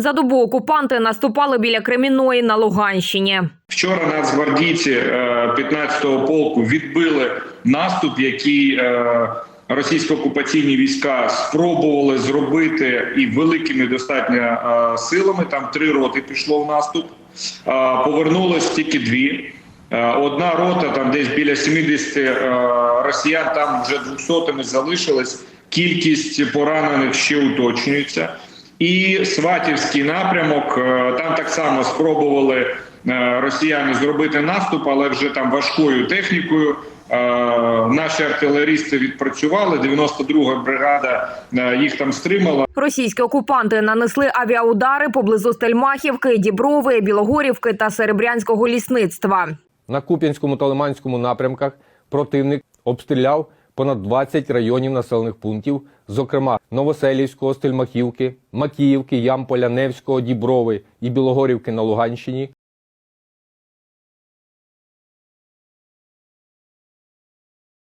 За добу окупанти наступали біля Кремінної на Луганщині. Вчора нацгвардійці е, 15-го полку відбили наступ, який е, російсько-окупаційні війська спробували зробити і великими достатньо е, силами. Там три роти пішло в наступ. Е, Повернулось тільки дві. Е, Одна рота, там десь біля 70 е, росіян, там вже 200 залишилось. Кількість поранених ще уточнюється. І Сватівський напрямок е, там так само спробували е, росіяни зробити наступ, але вже там важкою технікою. Е, Наші артилерісти відпрацювали. 92-га бригада їх там стримала. Російські окупанти нанесли авіаудари поблизу Стельмахівки, Діброви, Білогорівки та Серебрянського лісництва. На Куп'янському та Лиманському напрямках противник обстріляв понад 20 районів населених пунктів, зокрема Новоселівського, Стельмахівки, Макіївки, Ямполя, Невського, Діброви і Білогорівки на Луганщині,